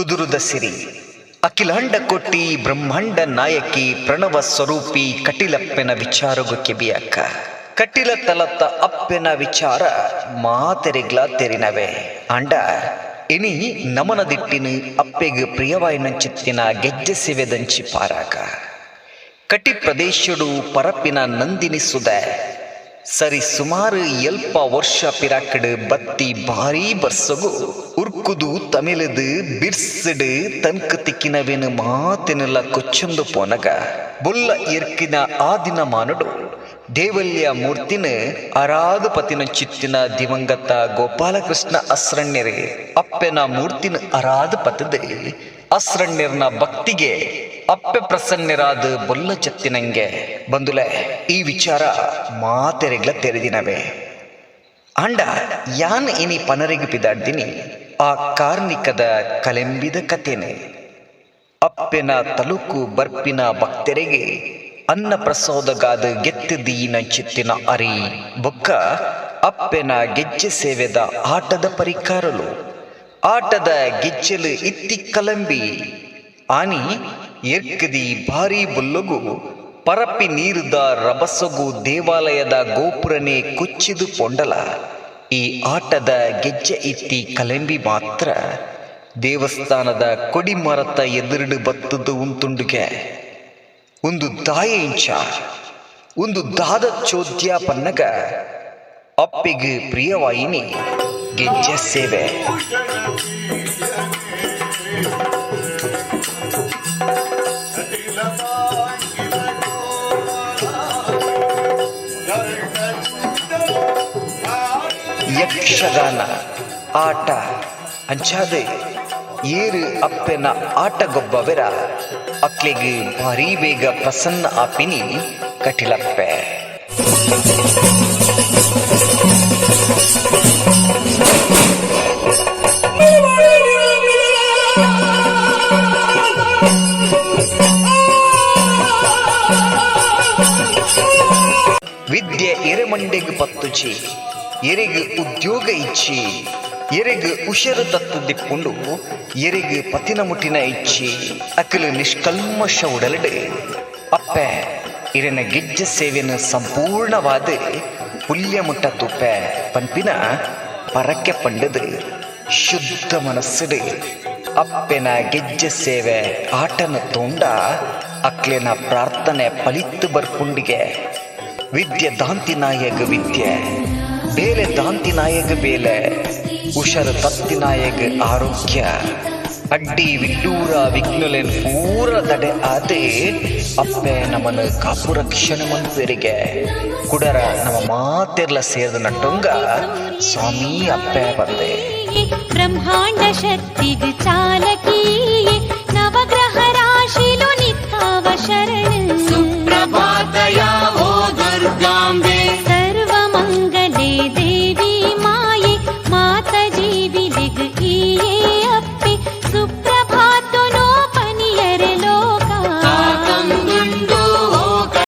ಕುದುರುದ ಸಿರಿ. ಅಖಿಲಾಂಡ ಕೊಟ್ಟಿ ಬ್ರಹ್ಮಾಂಡ ನಾಯಕಿ ಪ್ರಣವ ಸ್ವರೂಪಿ ಕಟಿಲಪ್ಪನ ವಿಚಾರಗು ಕೆಬಿಯಕ್ಕ. ಕಟಿಲ ತಲತ್ತ ಅಪ್ಪೆನ ವಿಚಾರ ಮಾತೆರೆಗ್ಲ ತೆರಿನವೆ. ಅಂಡ ಇನಿ ನಮನದಿಟ್ಟಿನ ಅಪ್ಪೆಗೆ ಪ್ರಿಯವಾಯಿನ ಚಿತ್ತಿನ ಗೆಜ್ಜೆ ಸಿವೆದಂಚಿ ಪಾರಾಕ ಕಟಿ ಪ್ರದೇಶಡು ಪರಪಿನ ನಂದಿನಿ ಸುದೆ. ಸರಿ ಸುಮಾರು ಎಲ್ಪ ವರ್ಷ ಪಿರಾಕಡು ಬತ್ತಿ ಭಾರಿ ಬರ್ಸಗು ಉರ್ಕುದು ತಮಿಳದು ಬಿರ್ಸಡು ತನ್ಕ ತಿಕ್ಕಿನವೇನು ಮಾತಿನೆಲ್ಲ ಕೊಚ್ಚೊಂದು ಪೋನಗ. ಬುಲ್ಲ ಇರ್ಕಿನ ಆ ದಿನ ಮಾನಡು. ದೇವಲ್ಯ ಮೂರ್ತಿನ ಅರಾಧ ಪತಿನ ಚಿತ್ತಿನ ದಿವಂಗತ ಗೋಪಾಲಕೃಷ್ಣ ಅಸ್ರಣ್ಯರೇ. ಅಪ್ಪೆನ ಮೂರ್ತಿನ ಅರಾಧ ಪತದೆ ಅಸ್ರಣ್ಯರ್ನ ಭಕ್ತಿಗೆ ಅಪ್ಪೆ ಪ್ರಸನ್ನರಾದ ಬೊಲ್ಲ ಚತ್ತಿನಂಗೆ. ಬಂದುಲೆ, ಈ ವಿಚಾರ ಮಾತೆರೆಗ್ಲ ತೆರೆದಿನವೆ. ಅಂಡ ಯಾನ್ ಇನಿ ಪನರಿಗೆ ಬಿದ್ದಾಡ್ದಿನಿ ಆ ಕಾರ್ಣಿಕದ ಕಲೆಂಬಿದ ಕಥೆನೆ. ಅಪ್ಪೆನ ತಲುಕು ಬರ್ಪಿನ ಭಕ್ತರಿಗೆ ಅನ್ನ ಪ್ರಸೋದಗಾದ ಗೆತ್ತಿದೀನ ಚಿತ್ತಿನ ಅರಿ ಬೊಕ್ಕ ಅಪ್ಪೆನ ಗೆಜ್ಜೆ ಸೇವೆದ ಆಟದ ಪರಿಕಾರಲು. ಆಟದ ಗೆಜ್ಜೆಲು ಇತ್ತಿ ಕಲಂಬಿ. ಆನಿ ಎರ್ಕದಿ ಭಾರಿ ಬುಲ್ಲಗು, ಪರಪಿ ನೀರುದ ರಭಸಗು ದೇವಾಲಯದ ಗೋಪುರನೇ ಕುಚ್ಚಿದು ಪೊಂಡಲ ಈ ಆಟದ ಗೆಜ್ಜೆ ಇತ್ತಿ ಕಲಂಬಿ ಮಾತ್ರ ದೇವಸ್ಥಾನದ ಕೊಡಿ ಮರತ ಎದುರುಡು ಬತ್ತದ್ದು ಉಂತುಂಡುಗೆ. ಒಂದು ದಾಯ ಇಂಚ ಒಂದು ದಾದ ಚೋದ್ಯ ಪನ್ನಗ ಅಪ್ಪಿಗೆ ಪ್ರಿಯವಾಯಿನಿ ಗೆಜ್ಜೆ ಸೇವೆ. ಯಕ್ಷಗಾನ, ಆಟ ಅಂಚಾದೆ ಏರು ಅಪ್ಪೆನ ಆಟಗೊಬ್ಬವೆರ, ಅಕ್ಲೆಗೆ ಭಾರಿ ಬೇಗ ಪ್ರಸನ್ನ ಆಪಿನಿ ಕಟಿಲಪ್ಪೆ. ವಿದ್ಯೆ ಎರೆಮಂಡೆಗೆ ಪತ್ತುಚಿ ಎರೆಗೆ ಉದ್ಯೋಗ ಇಚ್ಚಿ ಎರೆಗೆ ಉಷರು ತತ್ತು ದಿಪ್ಪುಂಡು ಎರೆಗೆ ಪತಿನ ಮುಟ್ಟಿನ ಇಚ್ಚಿ ಅಕಲು ನಿಷ್ಕಲ್ಮಶ ಉಡಲಡೆ ಅಪ್ಪೆ ಇರನ ಗೆಜ್ಜೆ ಸೇವೆನ ಸಂಪೂರ್ಣವಾದ ಪುಲ್ಯ ಮುಟ್ಟ ತುಪ್ಪೆ ಪಂಪಿನ ಪರಕ್ಕೆ ಪಂಡದು, ಶುದ್ಧ ಮನಸ್ಸುಡು ಅಪ್ಪೆನ ಗೆಜ್ಜೆ ಸೇವೆ ಆಟನ ತೋಂಡ, ಅಕ್ಲೆನ ಪ್ರಾರ್ಥನೆ ಫಲಿತ್ತು ಬರ್ಪುಂಡಿಗೆ. ವಿದ್ಯೆ ದಾಂತಿ ನಾಯಕ ವಿದ್ಯೆ. ಬೇಲೆ ದಾಂತಿ ನಾಯಕ ಬೇಲೆ ಉಷರ ತತ್ತಿ ನಾಯಕ ಆರೋಗ್ಯ ಅಡ್ಡಿ ವಿಡ್ಡೂರ ವಿಘ್ನಲೆನ್ ಪೂರ ತಡೆ ಆದೆ ಅಪ್ಪೆ ನಮ್ಮನ್ನು ಕಾಪು ರಕ್ಷಣೆ ಮಂತ್ರಿಗೆ ಕುಡರ ನಮ್ಮ ಮಾತೆರ್ಲ ಸೇರಿದ ನಟ್ಟೊಂಗ ಸ್ವಾಮಿ ಅಪ್ಪೆ ಬಂದೆ ಬ್ರಹ್ಮಾಂಡ ಶಕ್ತಿಗ್ ಚಾಲಕಿ ನವಗ್ರಹ